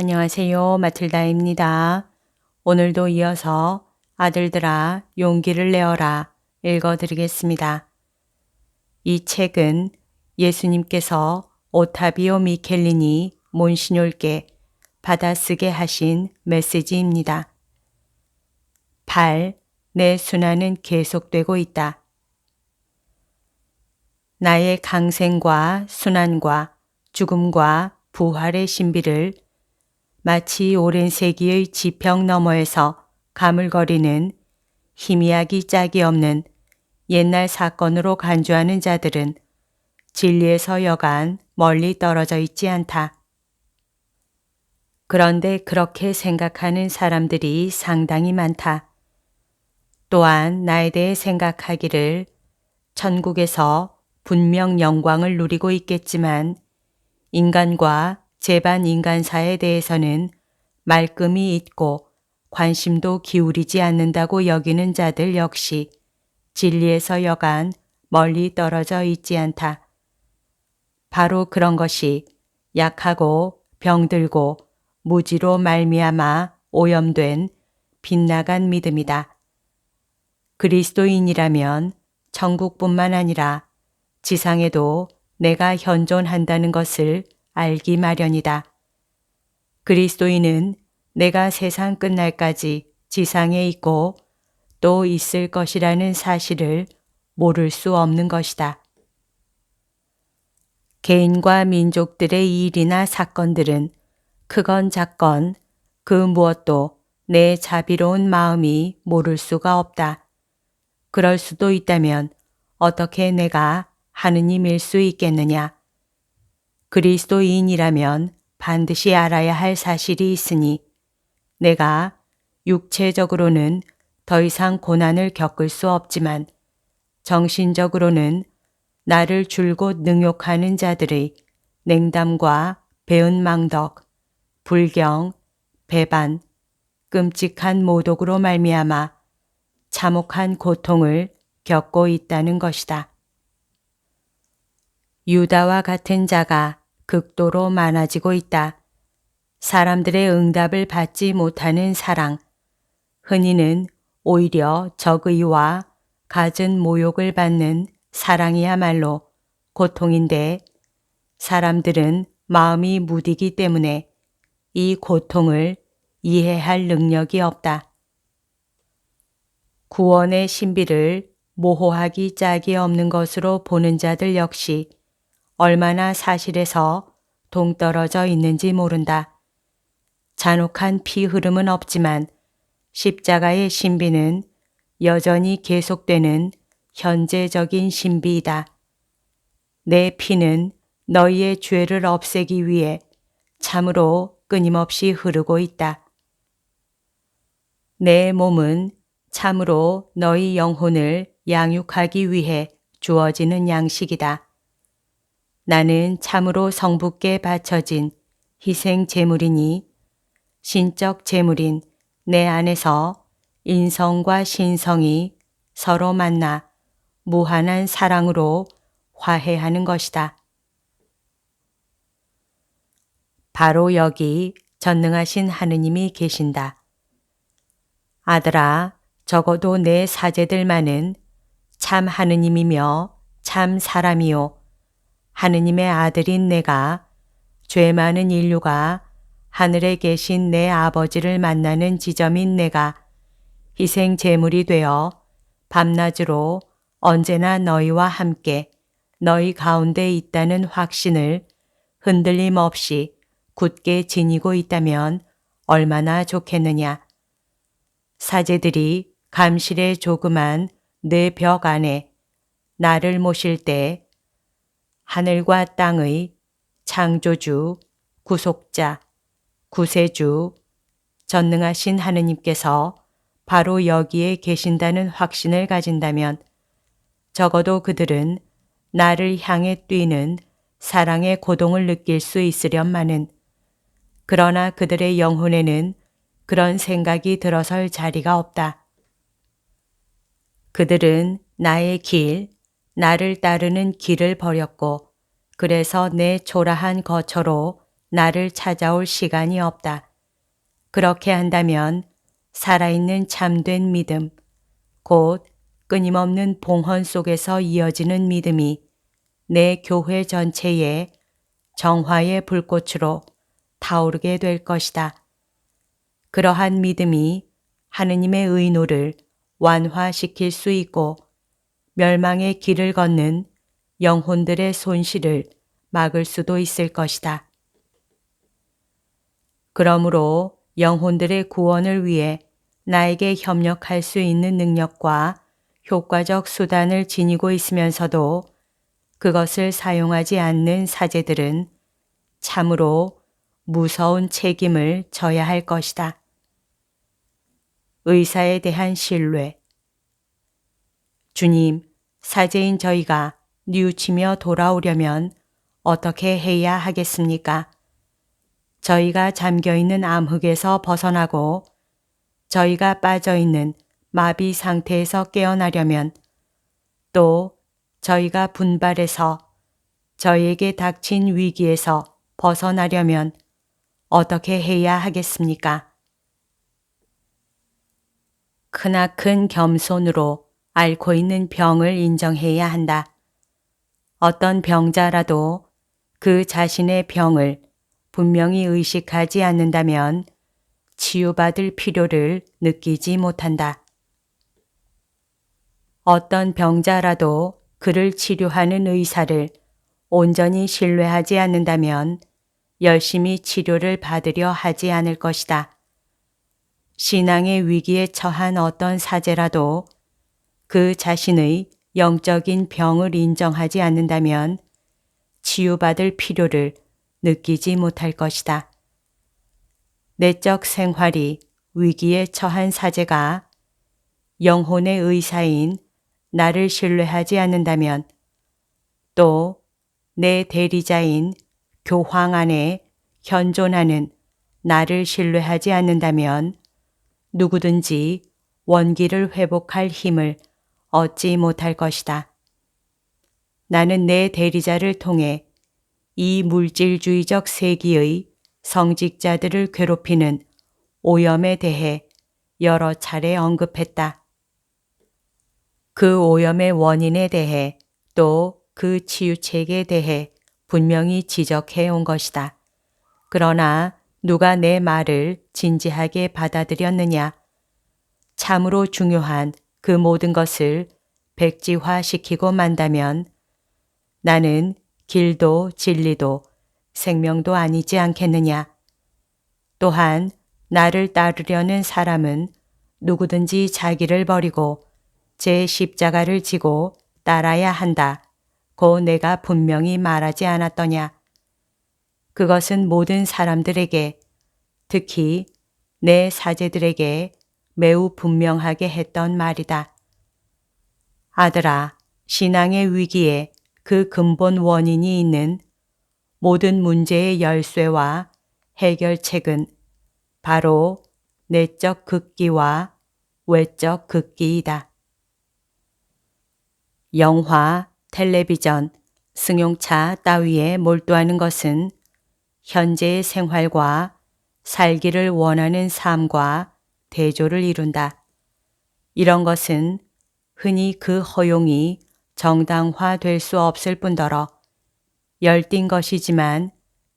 안녕하세요. 마틀다입니다. 오늘도 이어서 아들들아 용기를 내어라 읽어드리겠습니다. 이 책은 예수님께서 오타비오 미켈린이 몬시뇰께 받아쓰게 하신 메시지입니다. 8. 내 순환은 계속되고 있다. 나의 강생과 순환과 죽음과 부활의 신비를 마치 오랜 세기의 지평 너머에서 가물거리는 희미하기 짝이 없는 옛날 사건으로 간주하는 자들은 진리에서 여간 멀리 떨어져 있지 않다. 그런데 그렇게 생각하는 사람들이 상당히 많다. 또한 나에 대해 생각하기를 천국에서 분명 영광을 누리고 있겠지만 인간과 제반 인간사에 대해서는 말끔히 잊고 관심도 기울이지 않는다고 여기는 자들 역시 진리에서 여간 멀리 떨어져 있지 않다. 바로 그런 것이 약하고 병들고 무지로 말미암아 오염된 빗나간 믿음이다. 그리스도인이라면 천국뿐만 아니라 지상에도 내가 현존한다는 것을 알기 마련이다. 그리스도인은 내가 세상 끝날까지 지상에 있고 또 있을 것이라는 사실을 모를 수 없는 것이다. 개인과 민족들의 일이나 사건들은 크건 작건 그 무엇도 내 자비로운 마음이 모를 수가 없다. 그럴 수도 있다면 어떻게 내가 하느님일 수 있겠느냐? 그리스도인이라면 반드시 알아야 할 사실이 있으니 내가 육체적으로는 더 이상 고난을 겪을 수 없지만 정신적으로는 나를 줄곧 능욕하는 자들의 냉담과 배은 망덕, 불경, 배반, 끔찍한 모독으로 말미암아 참혹한 고통을 겪고 있다는 것이다. 유다와 같은 자가 극도로 많아지고 있다. 사람들의 응답을 받지 못하는 사랑. 흔히는 오히려 적의와 갖은 모욕을 받는 사랑이야말로 고통인데 사람들은 마음이 무디기 때문에 이 고통을 이해할 능력이 없다. 구원의 신비를 모호하기 짝이 없는 것으로 보는 자들 역시 얼마나 사실에서 동떨어져 있는지 모른다. 잔혹한 피 흐름은 없지만 십자가의 신비는 여전히 계속되는 현재적인 신비이다. 내 피는 너희의 죄를 없애기 위해 참으로 끊임없이 흐르고 있다. 내 몸은 참으로 너희 영혼을 양육하기 위해 주어지는 양식이다. 나는 참으로 성부께 바쳐진 희생 제물이니 신적 제물인 내 안에서 인성과 신성이 서로 만나 무한한 사랑으로 화해하는 것이다. 바로 여기 전능하신 하느님이 계신다. 아들아, 적어도 내 사제들만은 참 하느님이며 참 사람이요. 하느님의 아들인 내가 죄 많은 인류가 하늘에 계신 내 아버지를 만나는 지점인 내가 희생 제물이 되어 밤낮으로 언제나 너희와 함께 너희 가운데 있다는 확신을 흔들림 없이 굳게 지니고 있다면 얼마나 좋겠느냐. 사제들이 감실의 조그만 내 벽 안에 나를 모실 때 하늘과 땅의 창조주, 구속자, 구세주, 전능하신 하느님께서 바로 여기에 계신다는 확신을 가진다면 적어도 그들은 나를 향해 뛰는 사랑의 고동을 느낄 수 있으련마는 그러나 그들의 영혼에는 그런 생각이 들어설 자리가 없다. 그들은 나의 길, 나를 따르는 길을 버렸고 그래서 내 초라한 거처로 나를 찾아올 시간이 없다. 그렇게 한다면 살아있는 참된 믿음, 곧 끊임없는 봉헌 속에서 이어지는 믿음이 내 교회 전체에 정화의 불꽃으로 타오르게 될 것이다. 그러한 믿음이 하느님의 의노를 완화시킬 수 있고 멸망의 길을 걷는 영혼들의 손실을 막을 수도 있을 것이다. 그러므로 영혼들의 구원을 위해 나에게 협력할 수 있는 능력과 효과적 수단을 지니고 있으면서도 그것을 사용하지 않는 사제들은 참으로 무서운 책임을 져야 할 것이다. 의사에 대한 신뢰. 주님, 사제인 저희가 뉘우치며 돌아오려면 어떻게 해야 하겠습니까? 저희가 잠겨 있는 암흑에서 벗어나고 저희가 빠져 있는 마비 상태에서 깨어나려면 또 저희가 분발해서 저희에게 닥친 위기에서 벗어나려면 어떻게 해야 하겠습니까? 크나큰 겸손으로 앓고 있는 병을 인정해야 한다. 어떤 병자라도 그 자신의 병을 분명히 의식하지 않는다면 치유받을 필요를 느끼지 못한다. 어떤 병자라도 그를 치료하는 의사를 온전히 신뢰하지 않는다면 열심히 치료를 받으려 하지 않을 것이다. 신앙의 위기에 처한 어떤 사제라도 그 자신의 영적인 병을 인정하지 않는다면 치유받을 필요를 느끼지 못할 것이다. 내적 생활이 위기에 처한 사제가 영혼의 의사인 나를 신뢰하지 않는다면 또 내 대리자인 교황 안에 현존하는 나를 신뢰하지 않는다면 누구든지 원기를 회복할 힘을 얻지 못할 것이다. 나는 내 대리자를 통해 이 물질주의적 세기의 성직자들을 괴롭히는 오염에 대해 여러 차례 언급했다. 그 오염의 원인에 대해 또 그 치유책에 대해 분명히 지적해 온 것이다. 그러나 누가 내 말을 진지하게 받아들였느냐? 참으로 중요한 그 모든 것을 백지화시키고 만다면 나는 길도 진리도 생명도 아니지 않겠느냐. 또한 나를 따르려는 사람은 누구든지 자기를 버리고 제 십자가를 지고 따라야 한다. 고 내가 분명히 말하지 않았더냐. 그것은 모든 사람들에게 특히 내 사제들에게 매우 분명하게 했던 말이다. 아들아, 신앙의 위기에 그 근본 원인이 있는 모든 문제의 열쇠와 해결책은 바로 내적 극기와 외적 극기이다. 영화, 텔레비전, 승용차 따위에 몰두하는 것은 현재의 생활과 살기를 원하는 삶과 대조를 이룬다. 이런 것은 흔히 그 허용이 정당화될 수 없을 뿐더러 열띤 것이지만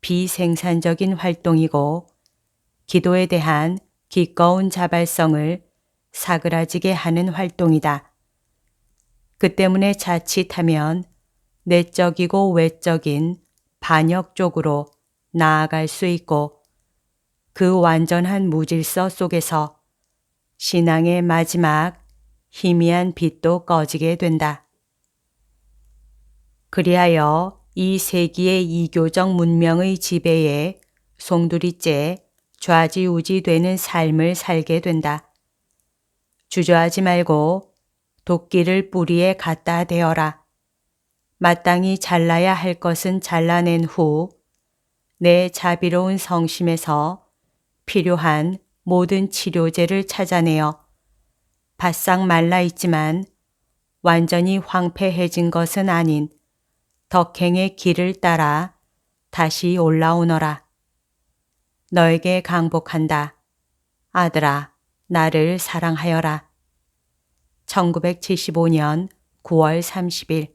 비생산적인 활동이고 기도에 대한 기꺼운 자발성을 사그라지게 하는 활동이다. 그 때문에 자칫하면 내적이고 외적인 반역 쪽으로 나아갈 수 있고 그 완전한 무질서 속에서 신앙의 마지막 희미한 빛도 꺼지게 된다. 그리하여 이 세기의 이교적 문명의 지배에 송두리째 좌지우지 되는 삶을 살게 된다. 주저하지 말고 도끼를 뿌리에 갖다 대어라. 마땅히 잘라야 할 것은 잘라낸 후 내 자비로운 성심에서 필요한 모든 치료제를 찾아내어 바싹 말라 있지만 완전히 황폐해진 것은 아닌 덕행의 길을 따라 다시 올라오너라. 너에게 강복한다. 아들아, 나를 사랑하여라. 1975년 9월 30일